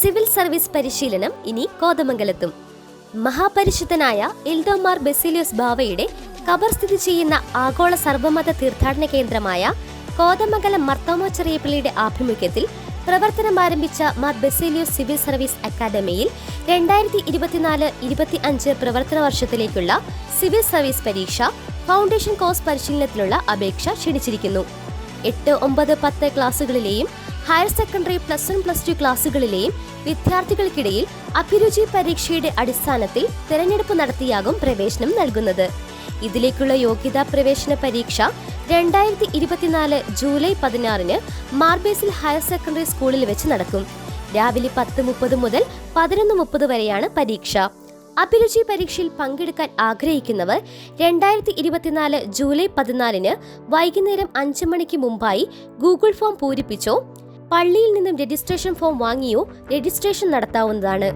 Civil service പരിശീലനം ഇനി കോതമംഗലത്തും. മഹാപരിശുദ്ധനായ ഇൽഡോമാർ ബെസിലിയോസ് ബാവയുടെ കബർ സ്ഥിതി ചെയ്യുന്ന ആഗോള സർവമത തീർത്ഥാടന കേന്ദ്രമായ കോതമംഗലം മർത്തോമോ ചെറിയപ്പള്ളിയുടെ ആഭിമുഖ്യത്തിൽ പ്രവർത്തനം ആരംഭിച്ച മാർ ബെസേലിയോസ് സിവിൽ സർവീസ് അക്കാദമിയിൽ രണ്ടായിരത്തി ഇരുപത്തിനാല് ഇരുപത്തി അഞ്ച് പ്രവർത്തന വർഷത്തിലേക്കുള്ള സിവിൽ സർവീസ് പരീക്ഷ ഫൗണ്ടേഷൻ കോഴ്സ് പരിശീലനത്തിലുള്ള അപേക്ഷ ക്ഷണിച്ചിരിക്കുന്നു. എട്ട് ഒമ്പത് പത്ത് ക്ലാസ്സുകളിലെയും higher secondary plus one plus two ക്ലാസ്സുകളിലെയും വിദ്യാർത്ഥികൾക്കിടയിൽ അഭിരുചി പരീക്ഷയുടെ അടിസ്ഥാനത്തിൽ തെരഞ്ഞെടുപ്പ് നടത്തിയാകും പ്രവേശനം നൽകുന്നത്. ഇതിലേക്കുള്ള യോഗ്യതാ പ്രവേശന പരീക്ഷ രണ്ടായിരത്തി ഇരുപത്തിനാല് ജൂലൈ പതിനാറിന് മാർബേസിൽ ഹയർ സെക്കൻഡറി സ്കൂളിൽ വെച്ച് നടക്കും. രാവിലെ പത്ത് മുപ്പത് മുതൽ പതിനൊന്ന് മുപ്പത് വരെയാണ് പരീക്ഷ. അഭിരുചി പരീക്ഷയിൽ പങ്കെടുക്കാൻ ആഗ്രഹിക്കുന്നവർ രണ്ടായിരത്തി ഇരുപത്തിനാല് ജൂലൈ പതിനാലിന് വൈകുന്നേരം അഞ്ച് മണിക്ക് മുമ്പായി ഗൂഗിൾ ഫോം പൂരിപ്പിച്ചോ പള്ളിയിൽ നിന്നും രജിസ്ട്രേഷൻ ഫോം വാങ്ങിയോ രജിസ്ട്രേഷൻ നടത്താവുന്നതാണ്